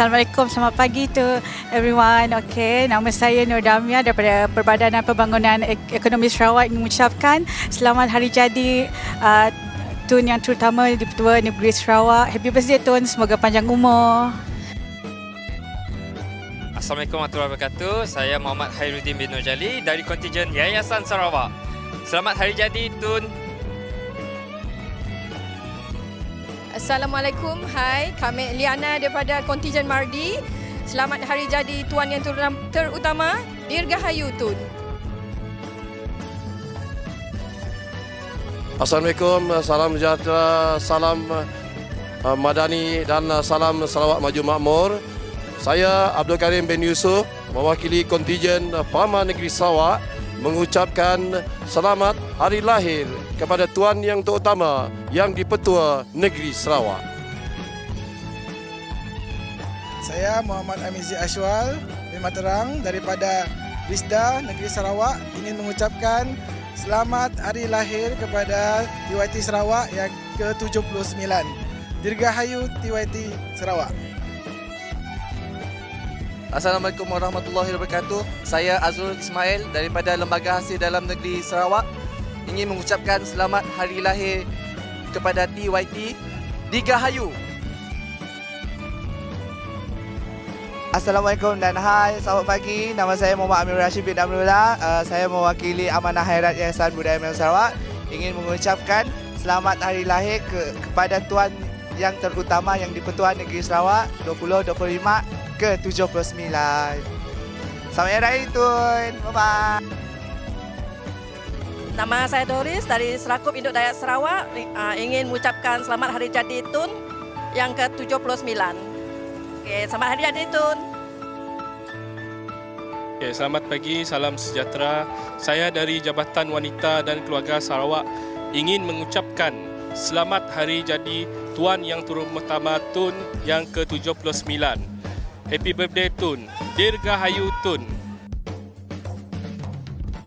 Assalamualaikum, selamat pagi to everyone. Okay, nama saya Nur Damia daripada Perbadanan Pembangunan Ek- Ekonomi Sarawak ingin mengucapkan selamat hari jadi uh, Tun yang terutama di Petua Negeri Sarawak. Happy birthday Tun, semoga panjang umur. Assalamualaikum warahmatullahi wabarakatuh. Saya Muhammad Khairuddin bin Nurjali dari kontijen Yayasan Sarawak. Selamat hari jadi Tun. Assalamualaikum. Hai, kami Liana daripada kontijen Mardi. Selamat hari jadi tuan yang terutam- terutama Dirgahayu Tun. Assalamualaikum, salam sejahtera, salam uh, madani dan salam Sarawak Maju Makmur. Saya Abdul Karim bin Yusuf mewakili kontijen Parlimen Negeri Sarawak mengucapkan selamat hari lahir kepada tuan yang terutama yang di-Pertua Negeri Sarawak. Saya Muhammad Amizi Ashwal bin Materang daripada Risda Negeri Sarawak ingin mengucapkan selamat hari lahir kepada TYT Sarawak yang ke-79. Dirgahayu TYT Sarawak. Assalamualaikum warahmatullahi wabarakatuh. Saya Azrul Ismail daripada Lembaga Hasil Dalam Negeri Sarawak ingin mengucapkan selamat hari lahir kepada TYT Digahayu. Assalamualaikum dan hai, selamat pagi. Nama saya Muhammad Amir Rashid bin Amrullah. Uh, saya mewakili Amanah Hairat Yayasan Budaya Melayu Sarawak. Ingin mengucapkan selamat hari lahir ke, kepada tuan yang terutama yang di-Pertuan Negeri Sarawak 2025 ke 79. Selamat Hari Raya Tun. Bye-bye. Nama saya Doris dari Serakup Induk Dayak Sarawak. Uh, ingin mengucapkan selamat hari jadi Tun yang ke-79. Okey, selamat hari jadi Tun. Okay, selamat pagi, salam sejahtera. Saya dari Jabatan Wanita dan Keluarga Sarawak ingin mengucapkan selamat hari jadi Tuan Yang Terutama Tun yang ke-79. Happy birthday Tun. Dirgahayu Tun.